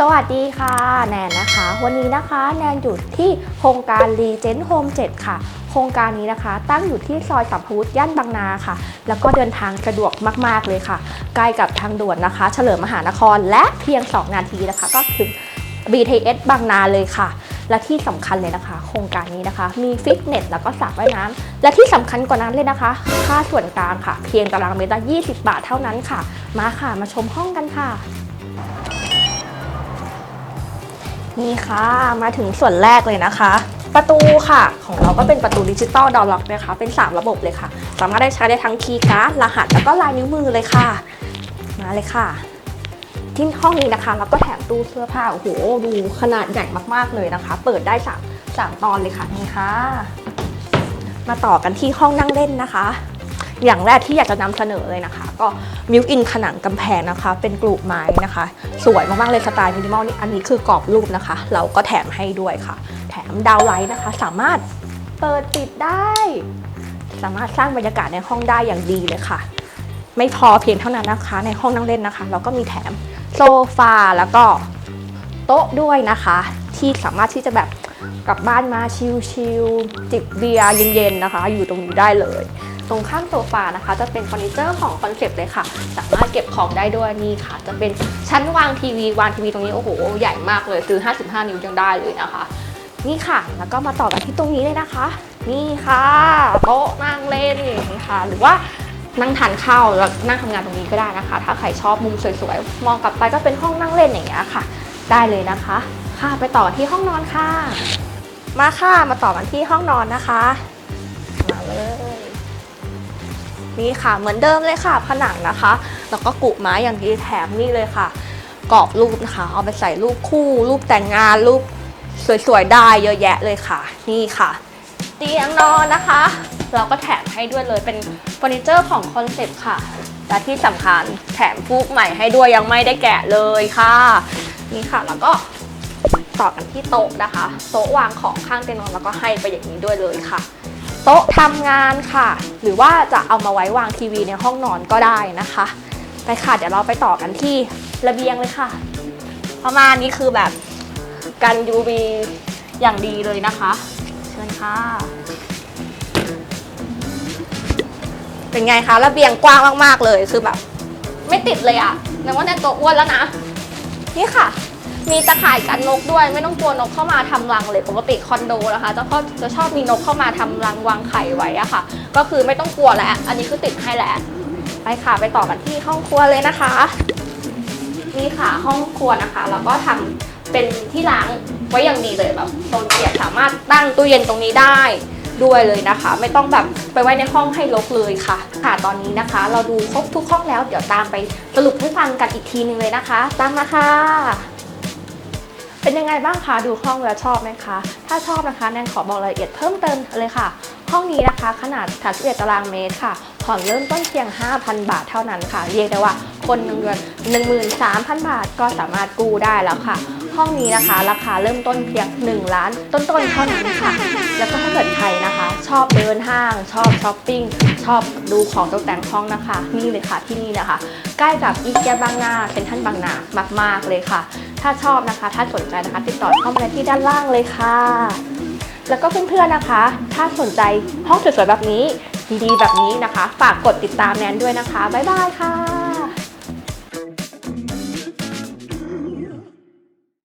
สวัสดีค่ะ แนนนะคะ วันนี้นะคะแนนอยู่ที่โครงการรีเจน t ์โฮม7ค่ะ โครงการนี้นะคะ ตั้งอยู่ที่ซอยสัมพุทธย่านบางนาค่ะ แล้วก็เดินทางสะดวกมาก ๆ เลยค่ะ ใกล้กับทางด่วนนะคะ เฉลิมมหานครและเพียง 2 นาทีนะคะ ก็ถึง BTS บางนาเลยค่ะ และที่สำคัญเลยนะคะ โครงการนี้นะคะ มีฟิตเนสแล้วก็สระว่ายน้ำและที่สำคัญกว่านั้นเลยนะคะ ค่าส่วนกลางค่ะ เพียงตารางเมตรละ20 บาทเท่านั้นค่ะ มาค่ะมาชมห้องกันค่ะ นี่ค่ะ มาถึงส่วนแรกเลยนะคะ ประตูค่ะ ของเราก็เป็นประตูดิจิตอลดอลล็อกนะคะ เป็น 3 ระบบเลยค่ะ สามารถได้ใช้ได้ทั้งคีย์การ์ดรหัสแล้วก็ลายนิ้วมือเลยค่ะ มาเลยค่ะ ที่ห้องนี้นะคะเราก็แถมตู้เสื้อผ้า โอ้โห ดูขนาดใหญ่มากๆเลยนะคะ เปิดได้สามสามตอนเลยค่ะนี่ค่ะ มาต่อกันที่ห้องนั่งเล่นนะคะ อย่างแรกที่อยากจะนำเสนอเลยนะคะ ก็มิวอินผนังกำแพงนะคะ เป็นกลูบไม้นะคะ สวยมากๆเลยสไตล์มินิมอลนี่อันนี้คือกรอบรูปนะคะ เราก็แถมให้ด้วยค่ะ แถมดาวไลท์นะคะ สามารถเปิดปิดได้ สามารถสร้างบรรยากาศในห้องได้อย่างดีเลยค่ะ ไม่พอเพียงเท่านั้นนะคะ ในห้องนั่งเล่นนะคะ เราก็มีแถมโซฟาแล้วก็โต๊ะด้วยนะคะ ที่สามารถที่จะแบบกลับบ้านมาชิลๆจิบเบียร์เย็นๆนะคะ อยู่ตรงนี้ได้เลย ตรงข้างโซฟานะคะ จะเป็นเฟอร์นิเจอร์ของคอนเซปต์เลยค่ะ สามารถเก็บของได้ด้วยนี่ค่ะ จะเป็นชั้นวางทีวีวางทีวีตรงนี้โอ้โหใหญ่มากเลยซื้อ 55 นิ้วยังได้เลยนะคะ นี่ค่ะ แล้วก็มาต่อกันที่ตรงนี้เลยนะคะ นี่ค่ะโต๊ะนั่งเล่นนี่ค่ะ หรือว่านั่งทานข้าวแล้วนั่งทำงานตรงนี้ก็ได้นะคะ ถ้าใครชอบมุมสวยๆ มองกลับไปก็เป็นห้องนั่งเล่นอย่างเงี้ยค่ะ ได้เลยนะคะ ค่ะไปต่อที่ห้องนอนค่ะ มาค่ะมาต่อกันที่ห้องนอนนะคะ นี่ค่ะ เหมือนเดิมเลยค่ะ ผนังนะคะ แล้วก็กุไม้อย่างดีแถมนี่เลยค่ะกรอบรูปนะคะ เอาไปใส่รูปคู่ รูปแต่งงานรูปสวยๆได้เยอะแยะเลยค่ะ นี่ค่ะ เตียงนอนนะคะ เราก็แถมให้ด้วยเลยเป็นเฟอร์นิเจอร์ของคอนเซปต์ค่ะ และที่สำคัญแถมฟูกใหม่ให้ด้วยยังไม่ได้แกะเลยค่ะ นี่ค่ะแล้วก็ต่อกันที่โต๊ะนะคะ โต๊ะวางของข้างเตียงนอนแล้วก็ให้ไปอย่างนี้ด้วยเลยค่ะ โต๊ะทำงานค่ะ หรือว่าจะเอามาไว้วางทีวีในห้องนอนก็ได้นะคะ ไปค่ะ เดี๋ยวเราไปต่อกันที่ระเบียงเลยค่ะ ประมาณนี้คือแบบกัน UV อย่างดีเลยนะคะ เชิญค่ะ เป็นไงคะระเบียงกว้างมากๆเลยคือแบบ ไม่ติดเลยอะนึกว่าแนนตัวอ้วนแล้วนะ นี่ค่ะ มีตะข่ายกันนกด้วย ไม่ต้องกลัวนกเข้ามาทำรังเลยปกติคอนโดนะคะจะก็จะชอบมีนกเข้ามาทำรังวางไข่ไว้อะค่ะ ก็คือไม่ต้องกลัวแล้ว อันนี้คือติดให้แล้วไปค่ะไปต่อกันที่ห้องครัวเลยนะคะนี่ค่ะห้องครัวนะคะแล้วก็ทำเป็นที่ล้างไว้อย่างดีเลยแบบโซนเปียกสามารถตั้งตู้เย็นตรงนี้ได้ด้วยเลยนะคะ ไม่ต้องแบบไปไว้ในห้องให้รกเลยค่ะ ค่ะตอนนี้นะคะ เราดูครบทุกห้องแล้ว เดี๋ยวตามไปสรุปให้ฟังกันอีกทีหนึงเลยนะคะ ตามมาค่ะ เป็นยังไงบ้างคะ ดูห้องแล้วชอบไหมคะ ถ้าชอบนะคะแนนขอบอกรายละเอียดเพิ่มเติมเลยค่ะ ห้องนี้นะคะขนาด31ตารางเมตรค่ะ ผ่อนเริ่มต้นเพียง 5,000 บาทเท่านั้นค่ะ เรียกได้ว่าคนหนึ่งเดือน13,000 บาทก็สามารถกู้ได้แล้วค่ะ ห้องนี้นะคะ ราคาเริ่มต้นเพียง 1 ล้านต้นๆเท่านั้นค่ะ แล้วก็ถ้าเกิดใครนะคะ ชอบเดินห้าง ชอบช้อปปิ้ง ชอบดูของตกแต่งห้องนะคะ นี่เลยค่ะที่นี่นะคะ ใกล้กับอีเกียบางนาเซ็นทรัลบางนามากๆเลยค่ะ ถ้าชอบนะคะ ถ้าสนใจนะคะ ติดต่อเข้ามาที่ด้านล่างเลยค่ะ แล้วก็เพื่อนๆนะคะ ถ้าสนใจห้องสวยๆแบบนี้ดีๆแบบนี้นะคะ ฝากกดติดตามแนนด้วยนะคะบ๊ายบายค่ะ